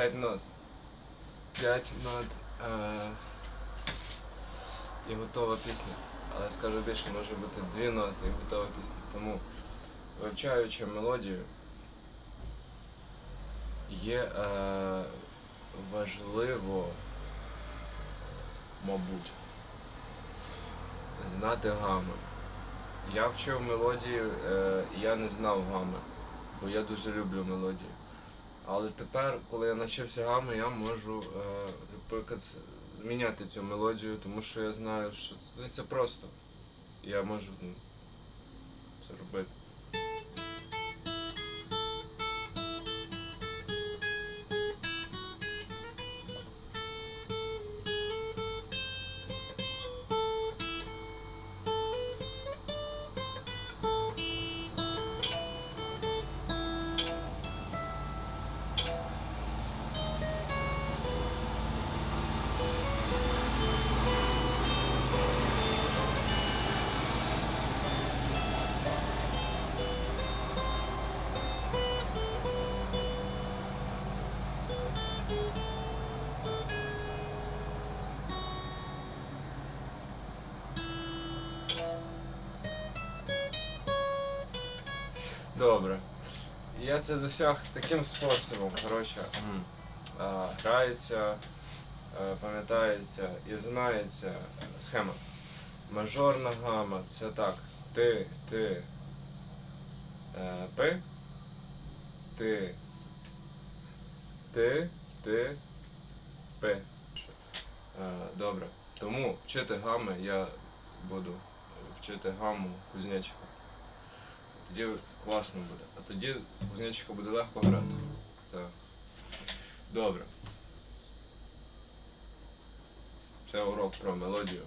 5 нот. 5 нот. Е, і готова пісня. Але скажу більше, може бути дві ноти і готова пісня. Тому, вивчаючи мелодію, є е, важливо, мабуть, знати гами. Я вчив мелодію, е, я не знав гами, бо я дуже люблю мелодію. Але тепер, коли я навчився гами, я можу, е, наприклад, міняти цю мелодію, тому що я знаю, що це, це просто. Я можу ну, це робити. Добре. Я це досяг таким способом. Коротше, а, грається, е, пам'ятається і знається схема. Мажорна гама це так. Ти, ти, е, пи, ти, ти, ти, пи. Е, Добре. Тому вчити гами я буду вчити гаму кузнечика. Тоді класно буде. А тоді кузнечика буде легко грати. Так. Добре. Це урок про мелодію.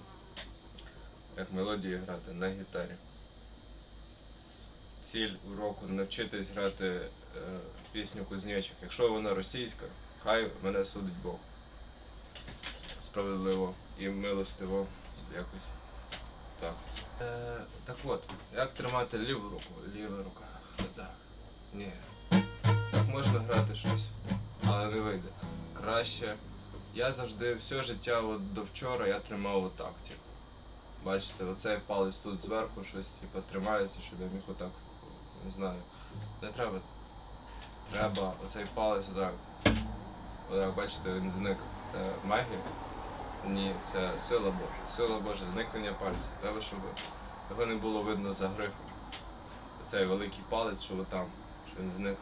Як мелодію грати на гітарі. Ціль уроку навчитись грати е, пісню кузнечик. Якщо вона російська, хай мене судить Бог. Справедливо і милостиво якось. Так. Е, так от, як тримати ліву руку? Ліва рука. Так. Ні. Так можна грати щось, але не вийде. Краще. Я завжди все життя от до вчора я тримав отак, типу. Бачите, оцей палець тут зверху щось типу, тримається, щоб я міг отак. Не знаю. Не треба. Треба оцей палець отак. Отак, бачите, він зник. Це магія. Ні, це сила Божа. Сила Божа, зникнення пальця. Треба, щоб його не було видно за грифом. Оцей великий палець, що там, що він зник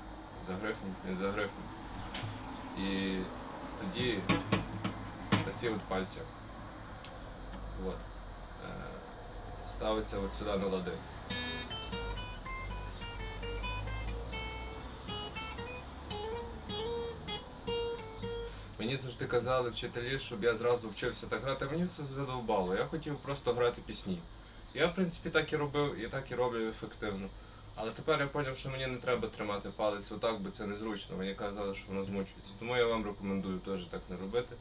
за грифом, він за грифом. І тоді оці от пальці. От. Е, ставиться от сюди на лади. Мені завжди казали вчителі, щоб я зразу вчився так грати, мені це задовбало. Я хотів просто грати пісні. Я, в принципі, так і робив, і так і роблю ефективно. Але тепер я зрозумів, що мені не треба тримати палець отак, бо це незручно. Мені казали, що воно змучується. Тому я вам рекомендую теж так не робити.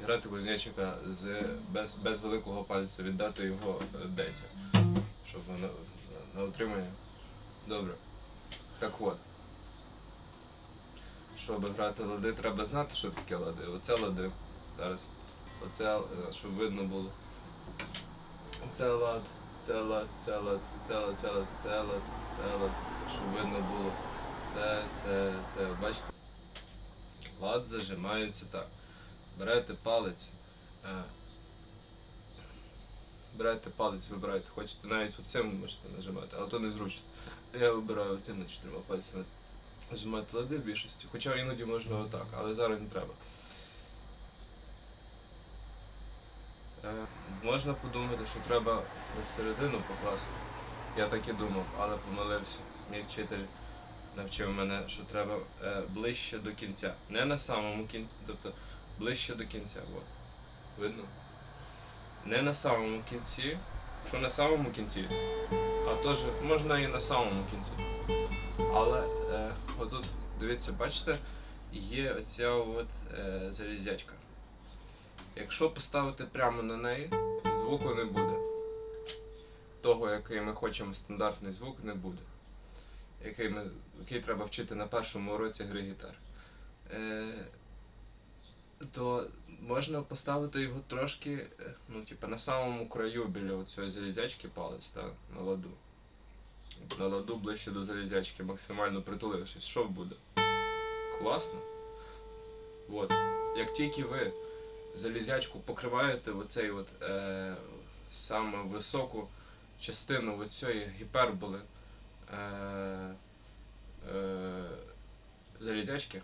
І грати кузнечика з, без, без великого пальця, віддати його е, деці, щоб на, на утримання. Добре. Так от. Щоб грати лади, треба знати, що таке лади. Оце лади. Зараз. Оце, е, щоб видно було. Це лад, це лад, це лад, це лад, це лад, це лад, це лад, щоб видно було. Це, це, це. Бачите? Лад зажимається так. Берете палець. е, Берете палець, вибираєте. Хочете навіть оцим можете нажимати, але то незручно. Я вибираю оцими чотирма пальцями зжимати лади в більшості. Хоча іноді можна отак, але зараз не треба. Е, можна подумати, що треба на середину покласти. Я так і думав, але помилився. Мій вчитель навчив мене, що треба е, ближче до кінця. Не на самому кінці, тобто ближче до кінця. От. Видно? Не на самому кінці. Що на самому кінці, а теж можна і на самому кінці. Але е, отут, дивіться, бачите, є оця от е, залізячка. Якщо поставити прямо на неї, звуку не буде. Того, який ми хочемо, стандартний звук, не буде. Який, ми, який треба вчити на першому уроці гри гітар. Е, то можна поставити його трошки, е, ну, типу, на самому краю біля цієї залізячки палець, так, на ладу. На ладу ближче до залізячки, максимально притулившись. Що буде? Класно. От. Як тільки ви залізячку покриваєте оцей от, е, саме високу частину оцієї гіперболи е, е, залізячки,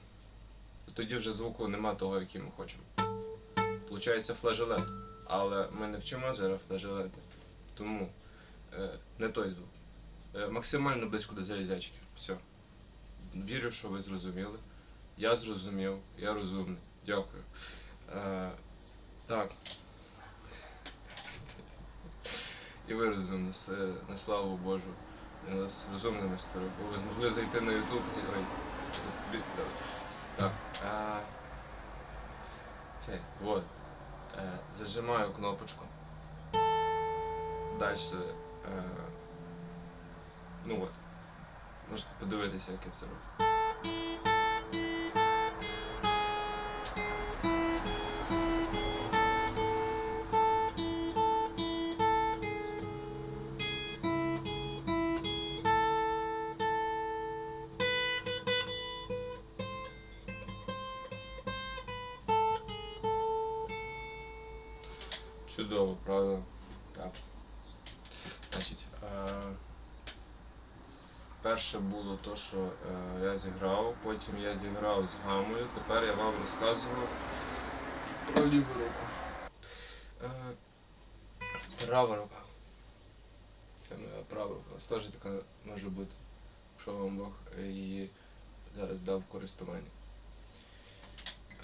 тоді вже звуку нема того, який ми хочемо. Получається флажолет. Але ми не вчимо зараз флажолети. Тому е, не той звук. Е, максимально близько до залізячки. Все. Вірю, що ви зрозуміли. Я зрозумів, я розумний. Дякую. Е, так. І ви розумні, все, на славу Божу. Вас розумними створив. Бо ви змогли зайти на Ютуб і. Ой. Так. А, це, от. Е, зажимаю кнопочку. Далі. Ну от. Можете подивитися, як я це роблю. Перше було то, що е, я зіграв, потім я зіграв з гамою, тепер я вам розказую про ліву руку. Е, права рука. Це моя права рука. Теж така може бути, якщо вам Бог її зараз дав в користування.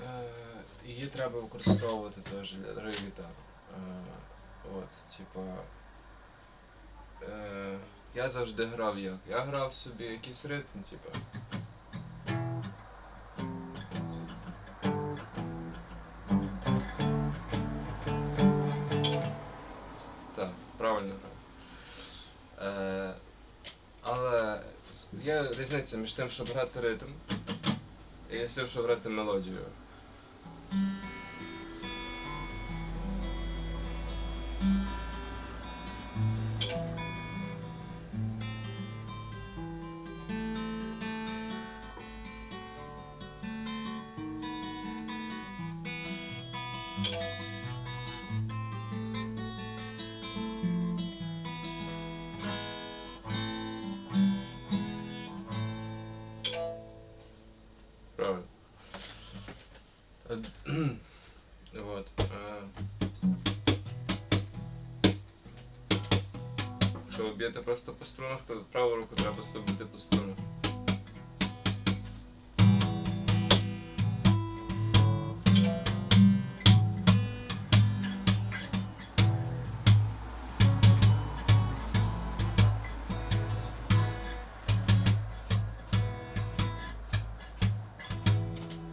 Е, її треба використовувати теж для гри гітари. Е, От, типа. Я завжди грав як? Я грав собі якийсь ритм, типа. Так, правильно грав. Е, але є різниця між тим, щоб грати ритм і з тим, щоб грати мелодію. Б'єте просто по струнах, то праву руку треба просто бити по струнах.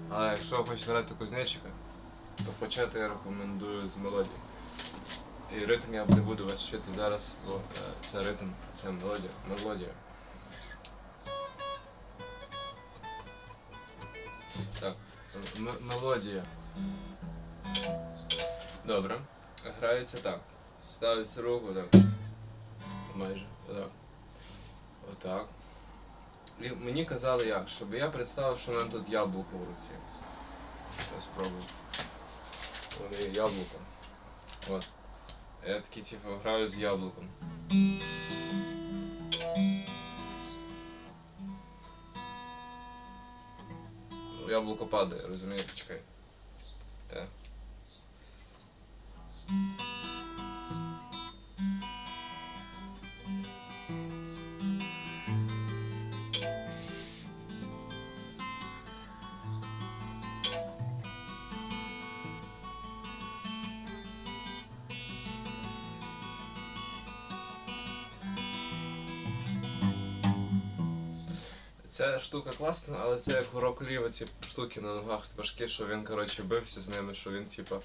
Але якщо хочете грати кузнечика, то почати я рекомендую з мелодії. І ритм я не буду вас вчити зараз, бо е, це ритм, це мелодія. мелодія. Так, мелодія. Добре. Грається так. Ставиться руку так. Майже. Отак. Отак. І мені казали як, щоб я представив, що в мене тут яблуко в руці. Я спробую. Вони яблуко. От. Я такий, типу, граю з яблуком. Яблуко падає, розумієте, чекай. Ця штука класна, але це як у рок-ліві ці штуки на ногах важкі, що він коротше бився з ними, що він типа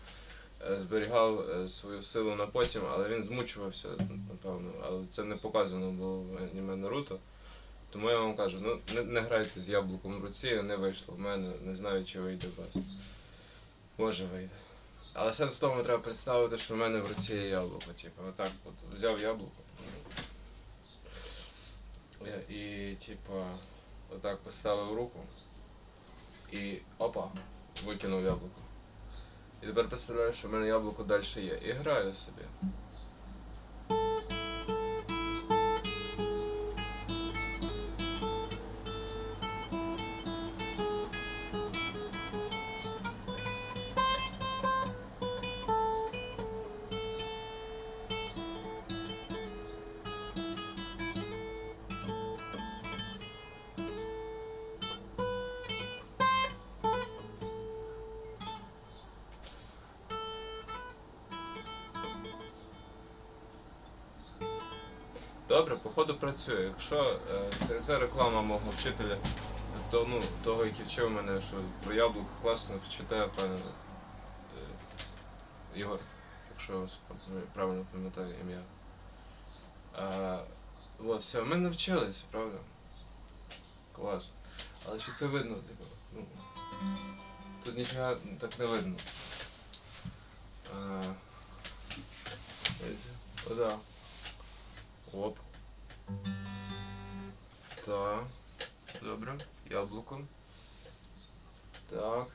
е, зберігав е, свою силу на потім, але він змучувався, напевно. Але це не показано було в аніме Наруто. Тому я вам кажу, ну не, не грайте з яблуком в руці, не вийшло в мене, не знаю, чи вийде у вас. Може вийде. Але сенс в тому треба представити, що в мене в руці є яблуко. Типу, отак от взяв яблуко. І, типу, отак поставив руку і опа, викинув яблуко. І тепер представляю, що в мене яблуко далі є. І граю собі. Добре, походу працює. Якщо е, це, це реклама мого вчителя, то, ну, того, який вчив мене, що про яблуко класно читає пане Ігор, якщо вас правильно пам'ятаю ім'я. А, от, все, ми навчились, правда? Клас. Але чи це видно? Типу, ну, тут ніфіга так не видно. А, Ода. Оп. Так. Добре. Яблуко. Так.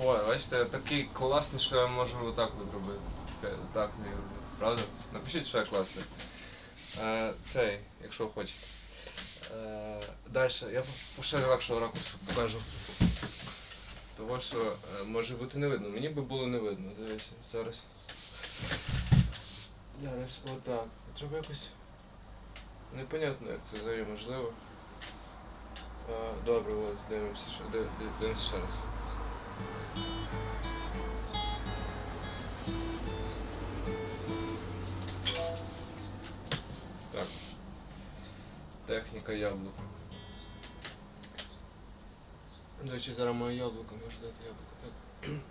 Ой, бачите, такий класний, що я можу отак от робити. Так не роблю. Правда? Напишіть, що я класний. Е, цей, якщо хочете. Е, далі, я по ще легшого ракурсу покажу. Того, що е, може бути не видно. Мені би було не видно. Дивіться, зараз. Зараз, отак. Треба якось. Непонятно, як це взагалі можливо. Е, добре, от, дивимося, дивимося ще раз. Техніка яблука. До речі, зараз моє яблуко, можу дати яблуко.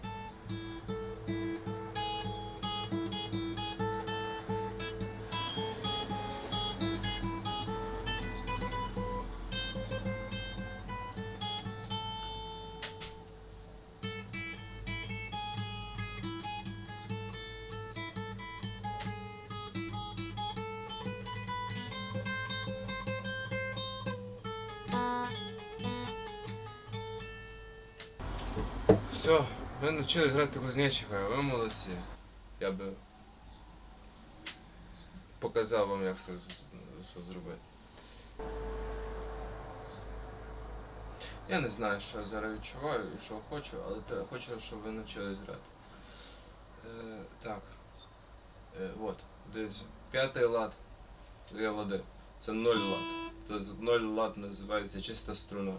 Все, ви навчились грати кузнечика, ви молодці. Я би показав вам, як це зробити. Я не знаю, що я зараз відчуваю і що хочу, але хочу, щоб ви навчились грати. Е, так. Е, от, дивіться. П'ятий лад. Дві лади. Це ноль лад. Це ноль лад називається чиста струна.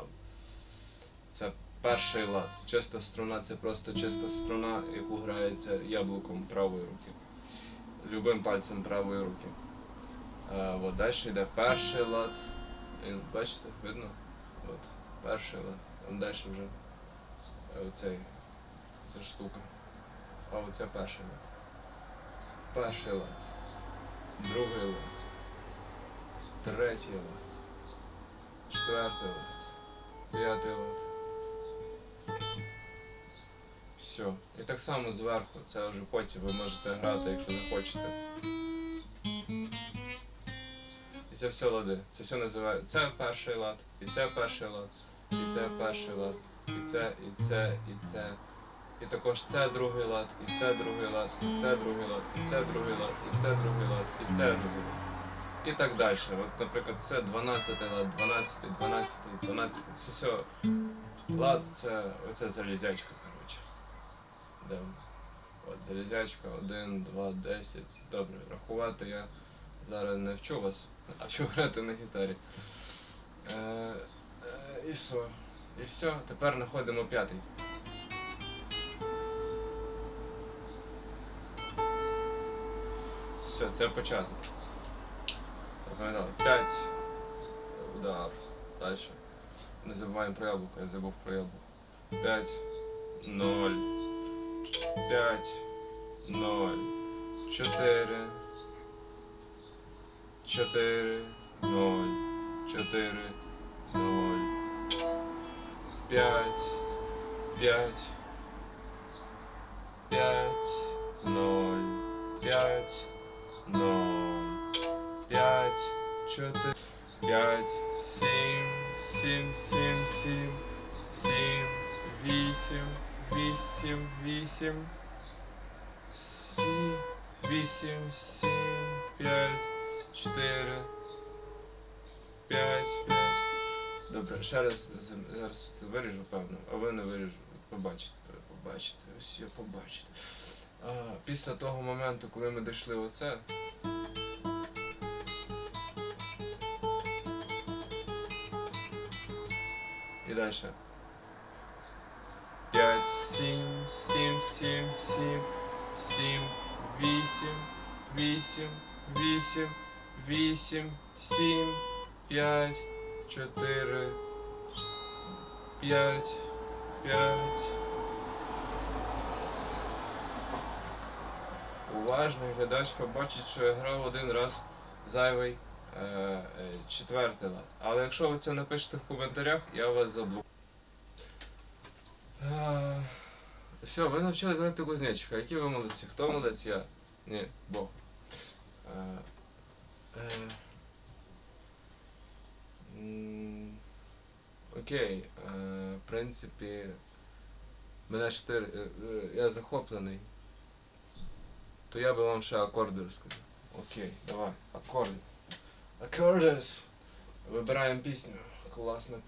Це перший лад. Чиста струна це просто чиста струна, яку грається яблуком правої руки. Любим пальцем правої руки. Е, от далі йде перший лад. Бачите, видно? От, перший лад. Там далі вже е, оцей, ця штука. А оце перший лад. Перший лад. Другий лад. Третій лад. Четвертий лад. П'ятий лад. Все. І так само зверху, це вже потім ви можете грати, якщо захочете. І це все лади. Це все називає. Це перший лад, і це перший лад, і це перший лад, і це, і це, і це. І також це другий лад, і це другий лад, і це другий лад, і це другий лад, і це другий лад, і це другий лад. І так далі. От, наприклад, це 12 лад, 12, 12, 12. Це все. Лад це оце залізячка, коротше. Де? От залізячка, 1, 2, 10. Добре, рахувати я зараз не вчу вас, а вчу грати на гітарі. Е, е, і що? І все, тепер знаходимо п'ятий. Все, це початок. Запам'ятали. 5. Далі. Не забуваємо про яблуко, я забув про яблуко. 5, 0, 5, 0, 4, 4, 0, 4, 0, 5, 5, 5, 0, 5, 0, 5, 4, 5, 7, 7, 7, 7, 7, 8, 8, 8, 7, 8, 7, 5, 4, 5, 5. Добре, ще раз зараз виріжу, певно, а ви не виріжу. Побачите, побачите, ось я побачите. Після того моменту, коли ми дійшли оце. І далі. 5, 7, 7, 7, 7, 7, 8, 8, 8, 8, 7, 5, 4, 5, 5. Уважний глядач побачить, що я грав один раз зайвий четвертий лад. Але якщо ви це напишете в коментарях, я вас заблокую. Все, ви навчились грати кузнечика. Які ви молодці? Хто молодець? Я. Ні, Бог. Е, е, Окей. е, В принципі, мене е, е, я захоплений. То я би вам ще акорди розказав. Окей, давай, акорди. Акордес. Вибираємо пісню. Класна пісня.